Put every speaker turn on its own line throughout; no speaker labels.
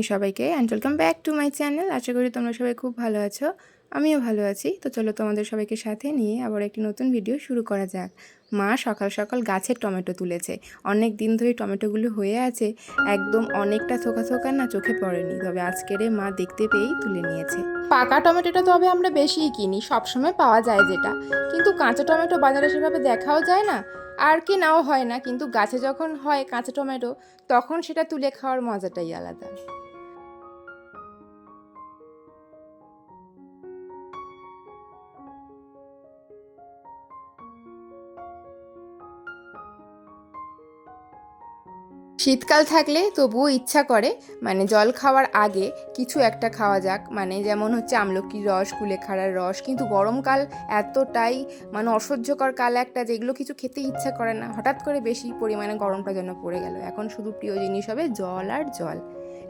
Morning সবাইকে and welcome back to my channel আশা করি তোমরা সবাই খুব ভালো আছো। আমিও ভালো আছি। তো চলো তোমাদের সবাইকে সাথে নিয়ে আবার একটি নতুন ভিডিও শুরু করা যাক। মা সকাল সকাল গাছের টমেটো তুলেছে। অনেক দিন ধরে টমেটোগুলো হয়ে আছে, একদম অনেকটা থোকা থোকা না চোখে পড়েনি। তবে আজকেরে মা দেখতে পেয়েই তুলে নিয়েছে। পাকা টমেটোটা তবে আমরা বেশিই কিনি, সবসময় পাওয়া যায় যেটা। কিন্তু কাঁচা টমেটো বাজারে সেভাবে দেখাও যায় না, আর কি নাও হয় না। কিন্তু গাছে যখন হয় কাঁচা টমেটো, তখন সেটা তুলে খাওয়ার মজাটাই আলাদা। শীতকাল থাকলে তবুও ইচ্ছা করে মানে জল খাওয়ার আগে কিছু একটা খাওয়া যাক। মানে যেমন হচ্ছে আমলকির রস, কুলেখাড়ার রস, কিন্তু গরমকাল এতটাই মানে অসহ্যকর কাল একটা যেগুলো কিছু খেতে ইচ্ছা করে না। হঠাৎ করে বেশি পরিমাণে গরমটা যেন পড়ে গেল। এখন শুধু প্রিয় জিনিস হবে জল আর জল।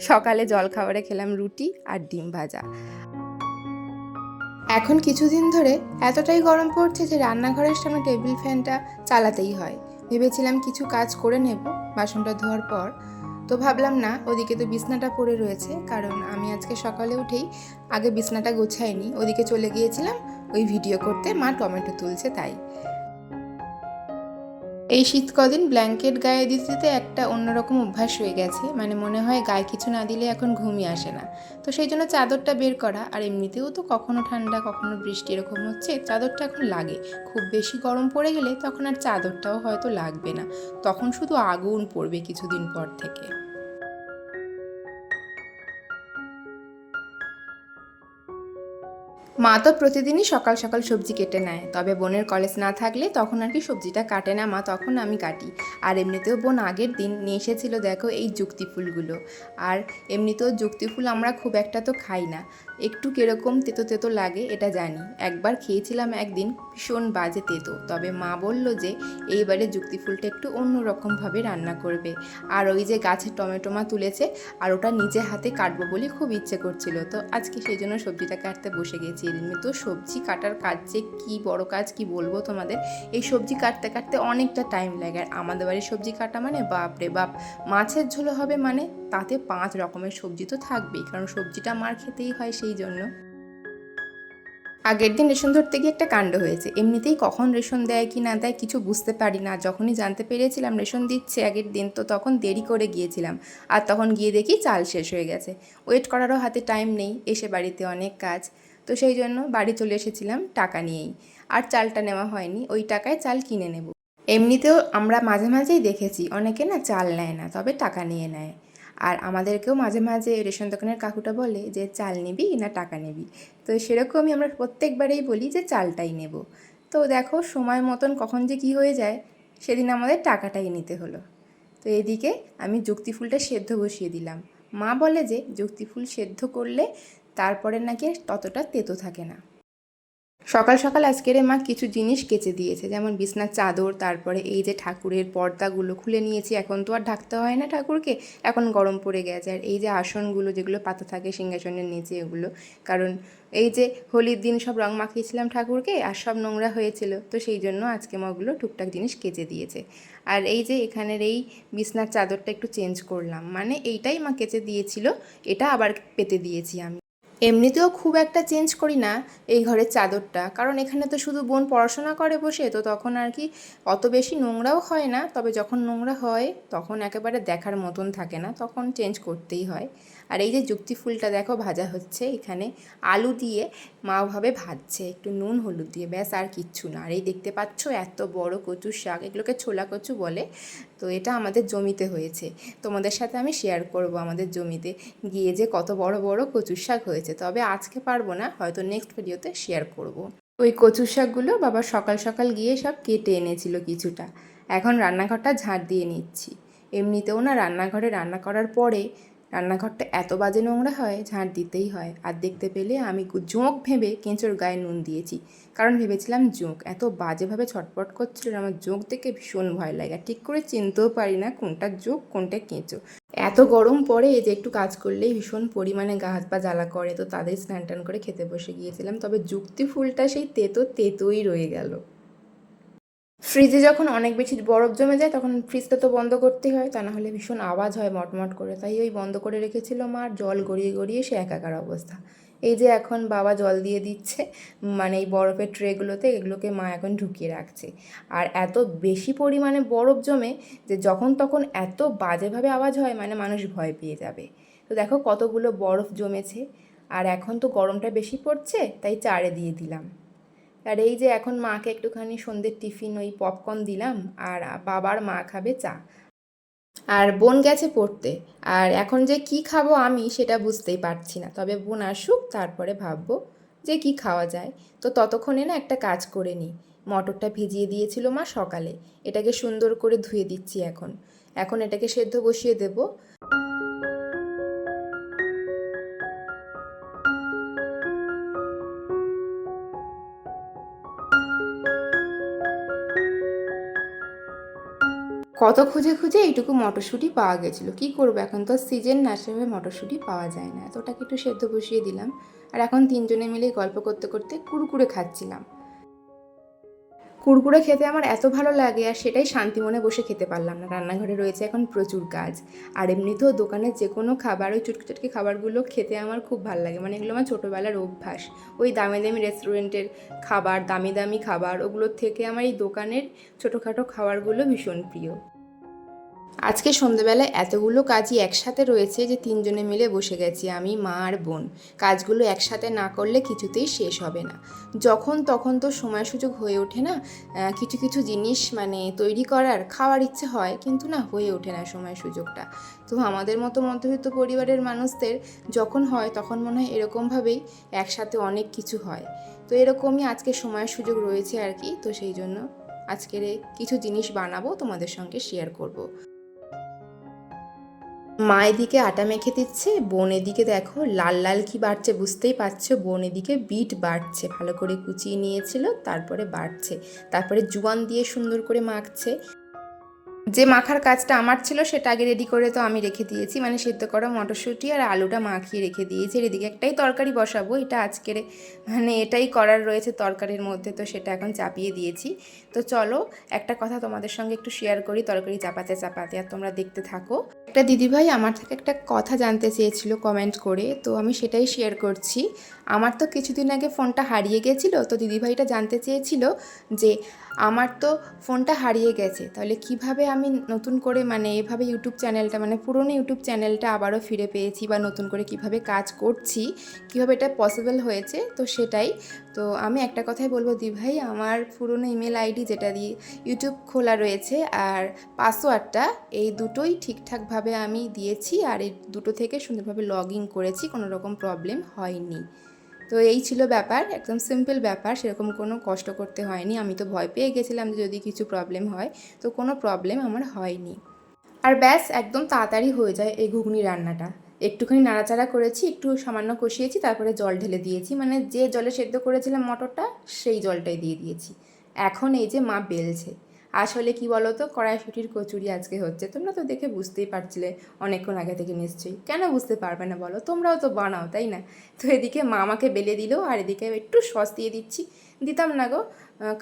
সকালে জল খাবারে খেলাম রুটি আর ডিম ভাজা। এখন কিছুদিন ধরে এতটাই গরম পড়ছে যে রান্নাঘরের সামনে টেবিল ফ্যানটা চালাতেই হয়। ভেবেছিলাম কিছু কাজ করে নেব বাসনটা ধোয়ার পর। তো ভাবলাম, না, ওদিকে তো বিছনাটা পড়ে রয়েছে, কারণ আমি আজকে সকালে উঠেই আগে বিছনাটা গোছাইনি। ওদিকে চলে গিয়েছিলাম, ওই ভিডিও করতে মা টমেটো তুলছে তাই। এই শীত কদিন ব্ল্যাঙ্কেট গায়ে দিতে দিতে একটা অন্যরকম অভ্যাস হয়ে গেছে। মানে মনে হয় গায়ে কিছু না দিলে এখন ঘুমিয়ে আসে না। তো সেই জন্য চাদরটা বের করা, আর এমনিতেও তো কখনো ঠান্ডা, কখনো বৃষ্টি এরকম হচ্ছে, চাদরটা এখন লাগে। খুব বেশি গরম পড়ে গেলে তখন আর চাদরটাও হয়তো লাগবে না। তখন শুধু আগুন পড়বে কিছুদিন পর থেকে। মা তো প্রতিদিনই সকাল সকাল সবজি কেটে নেয়। তবে বোনের কলেজ না থাকলে তখন আর কি সবজিটা কাটে না মা, তখন আমি কাটি। আর এমনিতেও বোন আগের দিন নিয়ে এসেছিল দেখো এই যুক্তি ফুলগুলো। আর এমনিতেও যুক্তি ফুল আমরা খুব একটা তো খাই না। একটু কীরকম তেতো তেতো লাগে, এটা জানি। একবার খেয়েছিলাম একদিন, ভীষণ বাজে তেতো। তবে মা বলল যে, এইবারে যুক্তি ফুলটা একটু অন্যরকমভাবে রান্না করবে। আর ওই যে গাছের টমেটো মা তুলেছে, আর ওটা নিজে হাতে কাটবো বলে খুব ইচ্ছে করছিল। তো আজকে সেই জন্য সবজিটা কাটতে বসে গেছি। এমনি তো সবজি কাটার কাজ যে কী বড় কাজ কি বলব তোমাদের? এই সবজি কাটতে কাটতে অনেকটা টাইম লাগে। আর আমাদের বাড়ির সবজি কাটা মানে বাপ রে বাপ! মাছের ঝোলো হবে মানে তাতে পাঁচ রকমের সবজি তো থাকবেই, কারণ সবজিটা মার খেতেই হয় সেই জন্য। আগের দিন রেশন ধরতে গিয়ে একটা কাণ্ড হয়েছে। এমনিতেই কখন রেশন দেয় কি না দেয় কিছু বুঝতে পারি না। যখনই জানতে পেরেছিলাম রেশন দিচ্ছে আগের দিন, তো তখন দেরি করে গিয়েছিলাম। আর তখন গিয়ে দেখি চাল শেষ হয়ে গেছে। ওয়েট করারও হাতে টাইম নেই, এসে বাড়িতে অনেক কাজ। তো সেই জন্য বাড়ি চলে এসেছিলাম টাকা নিয়েই। আর চালটা নেওয়া হয়নি, ওই টাকায় চাল কিনে নেব। এমনিতেও আমরা মাঝে মাঝেই দেখেছি, অনেকে না চাল নেয় না, তবে টাকা নিয়ে নেয়। আর আমাদেরকেও মাঝে মাঝে রেশন দোকানের কাকুটা বলে যে, চাল নিবি না টাকা নিবি? তো সেরকমই আমরা প্রত্যেকবারেই বলি যে, চালটাই নেব। তো দেখো সময় মতন কখন যে কি হয়ে যায়, সেদিন আমাদের টাকাটাই নিতে হলো। তো এদিকে আমি যুক্তি ফুলটা সেদ্ধ বসিয়ে দিলাম। মা বলে যে, যুক্তি ফুল সেদ্ধ করলে তারপরে নাকি ততটা তেতো থাকে না। সকাল সকাল আজকের মা কিছু জিনিস কেচে দিয়েছে, যেমন বিছনার চাদর, তারপরে এই যে ঠাকুরের পর্দাগুলো খুলে নিয়েছি, এখন তো আর ঢাকতে হয় না ঠাকুরকে, এখন গরম পড়ে গেছে। আর এই যে আসনগুলো যেগুলো পাতা থাকে সিংহাসনের নিচে এগুলো, কারণ এই যে হোলির দিন সব রং মাখিয়েছিলাম ঠাকুরকে, আর সব নোংরা হয়েছিল, তো সেই জন্য আজকে মা ওগুলো টুকটাক জিনিস কেচে দিয়েছে। আর এই যে এখানের এই বিছনার চাদরটা একটু চেঞ্জ করলাম মানে এইটাই মা কেচে দিয়েছিল, এটা আবার পেতে দিয়েছি আমি। এমনিতেও খুব একটা চেঞ্জ করি না এই ঘরের চাদরটা। কারণ এখানে তো শুধু বোন পড়াশোনা করে বসে, তো তখন আর কি অত বেশি নোংরাও হয় না। তবে যখন নোংরা হয়, তখন একেবারে দেখার মতন থাকে না, তখন চেঞ্জ করতেই হয়। আর এই যে যুক্তি ফুলটা দেখো, ভাজা হচ্ছে এখানে। আলু দিয়ে মা ভাবে ভাজছে, একটু নুন, হলুদ দিয়ে, ব্যাস আর কিচ্ছু না। আর এই দেখতে পাচ্ছ এত বড় কচুর শাক, এগুলোকে ছোলা কচু বলে। তো এটা আমাদের জমিতে হয়েছে। তোমাদের সাথে আমি শেয়ার করব আমাদের জমিতে। গিয়ে যে কত বড় বড় কচুর শাক হয়েছে। তবে আজকে পারব না, হয়তো নেক্সট ভিডিওতে শেয়ার করব। ওই কচুর শাকগুলো বাবা সকাল সকাল গিয়ে সব কেটে এনেছিল কিছুটা। এখন রান্নাঘরটা ঝাড় দিয়ে নিচ্ছি। এমনিতেও না রান্নাঘরে রান্না করার পরে রান্নাঘরটা এত বাজে নোংরা হয় ঝাঁট দিতেই হয়। আর দেখতে পেলে আমি জোঁক ভেবে কেঁচোর গায়ে নুন দিয়েছি। কারণ ভেবেছিলাম জোঁক, এত বাজেভাবে ছটপট করছিল আমার জোঁক দেখে ভীষণ ভয় লাগে। ঠিক করে চিনতেও পারি না কোনটা জোঁক, কোনটা কেঁচো। এত গরম পড়ে যে একটু কাজ করলেই ভীষণ পরিমাণে গা হাত পা জ্বালা করে, তো তাদের স্নান টান করে খেতে বসে গিয়েছিলাম। তবে যুক্তি ফুলটা সেই তেতো তেতোই রয়ে গেল। ফ্রিজে যখন অনেক বেশি বরফ জমে যায়, তখন ফ্রিজটা তো বন্ধ করতেই হয়, তা না হলে ভীষণ আওয়াজ হয় মটমট করে। তাই ওই বন্ধ করে রেখেছিল মা, আর জল গড়িয়ে গড়িয়ে সে একাকার অবস্থা। এই যে এখন বাবা জল দিয়ে দিচ্ছে মানে এই বরফের ট্রেগুলোতে এগুলোকে মা এখন ঢুকিয়ে রাখছে। আর এত বেশি পরিমাণে বরফ জমে যে যখন তখন এত বাজেভাবে আওয়াজ হয় মানে মানুষ ভয় পেয়ে যাবে। তো দেখো কতগুলো বরফ জমেছে, আর এখন তো গরমটা বেশি পড়ছে, তাই চারে দিয়ে দিলাম। আর এই যে এখন মাকে একটুখানি সন্ধ্যের টিফিন, ওই পপকর্ন দিলাম, আর বাবার মা খাবে চা। আর বোন গেছে পড়তে। আর এখন যে কি খাব আমি সেটা বুঝতেই পারছি না। তবে বোন আসুক, তারপরে ভাববো যে কি খাওয়া যায়। তো ততক্ষণে না একটা কাজ করে নিই। মটরটা ভিজিয়ে দিয়েছিল মা সকালে। এটাকে সুন্দর করে ধুয়ে দিচ্ছি এখন। এখন এটাকে সেদ্ধ বসিয়ে দেবো। কত খুঁজে খুঁজে এইটুকু মটরশুঁটি পাওয়া গেছিল। কি করব? এখন তো সিজন না, সেভাবে মটরশুঁটি পাওয়া যায় না। তো ওটাকে একটু সেদ্ধ বসিয়ে দিলাম। আর এখন তিনজনে মিলে গল্প করতে করতে কুরকুরে খাচ্ছিলাম। কুরকুরে খেতে আমার এত ভালো লাগে আর সেটাই শান্তি মনে বসে খেতে পারলাম না। রান্নাঘরে রয়েছে এখন প্রচুর কাজ। আর এমনিতেও দোকানের যে কোনো খাবার, ওই চুটকি চুটকি খাবারগুলো খেতে আমার খুব ভালো লাগে। মানে এগুলো আমার ছোটোবেলার অভ্যাস। ওই দামি দামি রেস্টুরেন্টের খাবার দামি দামি খাবার, ওগুলোর থেকে আমার এই দোকানের ছোটোখাটো খাবারগুলো ভীষণ প্রিয়। আজকে সন্ধেবেলায় এতগুলো কাজই একসাথে রয়েছে যে তিনজনে মিলে বসে গেছি আমি, মা আর বোন। কাজগুলো একসাথে না করলে কিছুতেই শেষ হবে না। যখন তখন তো সময় সুযোগ হয়ে ওঠে না কিছু কিছু জিনিস মানে তৈরি করার, খাওয়ার ইচ্ছে হয় কিন্তু না হয়ে ওঠে না সময় সুযোগটা। তো আমাদের মতো মধ্যবিত্ত পরিবারের মানুষদের যখন হয় তখন মনে হয় এরকমভাবেই একসাথে অনেক কিছু হয়। তো এরকমই আজকে সময়ের সুযোগ রয়েছে আর কি, তো সেই জন্য আজকের কিছু জিনিস বানাবো তোমাদের সঙ্গে শেয়ার করব। মা এদিকে আটা মেখে দিচ্ছে বোন এদিকে দেখো লাল লাল কি বাড়ছে বুঝতেই পারছ বোন এদিকে বিট বাড়ছে, ভালো করে কুচিয়ে নিয়েছিল, তারপরে বাড়ছে, তারপরে জুয়ান দিয়ে সুন্দর করে মাখছে। যে মাখার কাজটা আমার ছিল সেটা আগে রেডি করে তো আমি রেখে দিয়েছি। মানে সেদ্ধ করা মটরশুঁটি আর আলুটা মাখিয়ে রেখে দিয়েছি। এদিকে একটাই তরকারি বসাবো। এটা আজকের মানে এটাই করার রয়েছে তরকারির মধ্যে। তো সেটা এখন চাপিয়ে দিয়েছি। তো চলো, একটা কথা তোমাদের সঙ্গে একটু শেয়ার করি। তরকারি চাপাতে চাপাতে আর তোমরা দেখতে থাকো। একটা দিদিভাই আমার থেকে একটা কথা জানতে চেয়েছিল কমেন্ট করে। তো আমি সেটাই শেয়ার করছি। আমার তো কিছুদিন আগে ফোনটা হারিয়ে গেছিল। তো দিদিভাইটা জানতে চেয়েছিল যে, আমার তো ফোনটা হারিয়ে গেছে। তাহলে কীভাবে আমি নতুন করে মানে এভাবে ইউটিউব চ্যানেলটা মানে পুরনো ইউটিউব চ্যানেলটা আবারও ফিরে পেয়েছি বা নতুন করে কীভাবে কাজ করছি, কীভাবে এটা পসিবল হয়েছে, তো সেটাই। তো আমি একটা কথাই বলব দি ভাই, আমার পুরনো ইমেল আইডি যেটা দিয়ে ইউটিউব খোলা রয়েছে আর পাসওয়ার্ডটা এই দুটোই ঠিকঠাকভাবে আমি দিয়েছি আর এই দুটো থেকে সুন্দরভাবে লগ ইন করেছি, কোনো রকম প্রবলেম হয়নি। তো এই ছিল ব্যাপার, একদম সিম্পল ব্যাপার, সেরকম কোনো কষ্ট করতে হয়নি। আমি তো ভয় পেয়ে গেছিলাম যদি কিছু প্রবলেম হয়, তো কোনো প্রবলেম আমার হয়নি। আর ব্যাস, একদম তাড়াতাড়ি হয়ে যায় এই ঘুগনি রান্নাটা। একটুখানি নাড়াচাড়া করেছি, একটু সামান্য কষিয়েছি, তারপরে জল ঢেলে দিয়েছি। মানে যে জলে সেদ্ধ করেছিলাম মটরটা, সেই জলটাই দিয়ে দিয়েছি। এখন এই যে মা বেলছে। আসলে কি বলো তো কড়াইশুটির কচুরি আজকে হচ্ছে। তোমরা তো দেখে বুঝতেই পারছিলে, অনেকক্ষণ আগে থেকে নিশ্চয়ই। কেন বুঝতে পারবে না বলো? তোমরাও তো বানাও, তাই না? তো এদিকে মা আমাকে বেলে দিল, আর এদিকে একটু সস দিয়ে দিচ্ছি। দিতাম না গো।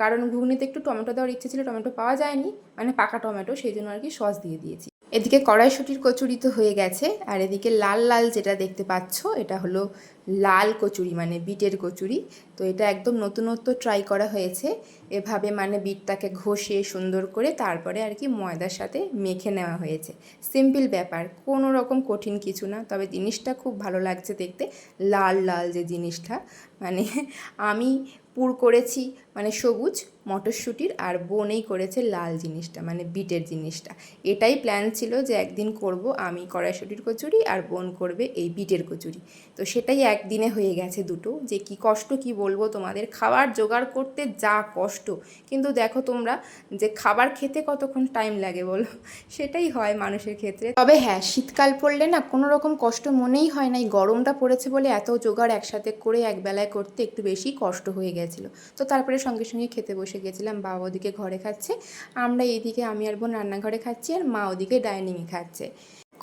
কারণ ঘুগনিতে একটু টমেটো দেওয়ার ইচ্ছে ছিল, টমেটো পাওয়া যায়নি। মানে পাকা টমেটো, সেই জন্য আর কি সস দিয়ে দিয়েছি। এদিকে কড়াইশুটির কচুরি তো হয়ে গেছে, আর এদিকে লাল লাল যেটা দেখতে পাচ্ছ, এটা হলো লাল কচুরি মানে বিটের কচুরি। তো এটা একদম নতুনত্ব ট্রাই করা হয়েছে। এভাবে মানে বিটটাকে ঘষে সুন্দর করে তারপরে আর কি ময়দার সাথে মেখে নেওয়া হয়েছে। সিম্পল ব্যাপার, কোনো রকম কঠিন কিছু না। তবে জিনিসটা খুব ভালো লাগছে দেখতে। লাল লাল যে জিনিসটা। মানে আমি পুর করেছি মানে সবুজ মটরশুঁটির আর বোনেই করেছে লাল জিনিসটা মানে বিটের জিনিসটা। এটাই প্ল্যান ছিল যে একদিন করব আমি কড়াইশুঁটির কচুরি আর বোন করবে এই বিটের কচুরি। তো সেটাই একদিনে হয়ে গেছে দুটো, যে কি কষ্ট কি বলব তোমাদের? খাবার জোগাড় করতে যা কষ্ট। কিন্তু দেখো তোমরা, যে খাবার খেতে কতক্ষণ টাইম লাগে বলো? সেটাই হয় মানুষের ক্ষেত্রে। তবে হ্যাঁ শীতকাল পড়লে না কোনো রকম কষ্ট মনেই হয় না। এই গরমটা পড়েছে বলে এত জোগাড় একসাথে করে একবেলায় করতে একটু বেশি কষ্ট হয়ে গেছিল। তো তারপরে সঙ্গে সঙ্গে খেতে বসে গেছিলাম, বাবা ওদিকে ঘরে খাচ্ছে, আমরা এইদিকে আমি আর বোন রান্নাঘরে খাচ্ছি আর মা ওদিকে ডাইনিংয়ে খাচ্ছে।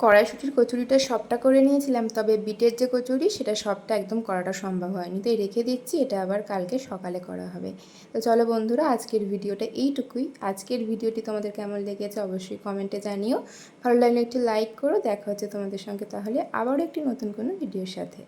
কড়াইশুটির কচুরিটা সবটা করে নিয়েছিলাম, তবে বিটের যে কচুরি সেটা সবটা একদম করাটা সম্ভব হয়নি। তাই রেখে দিচ্ছি, এটা আবার কালকে সকালে করা হবে। তো চলো বন্ধুরা, আজকের ভিডিওটা এইটুকুই। আজকের ভিডিওটি তোমাদের কেমন লেগেছে অবশ্যই কমেন্টে জানিও। ভালো লাগলে একটি লাইক করো, দেখা হচ্ছে তোমাদের সঙ্গে তাহলে আবারও একটি নতুন কোনো ভিডিওর সাথে।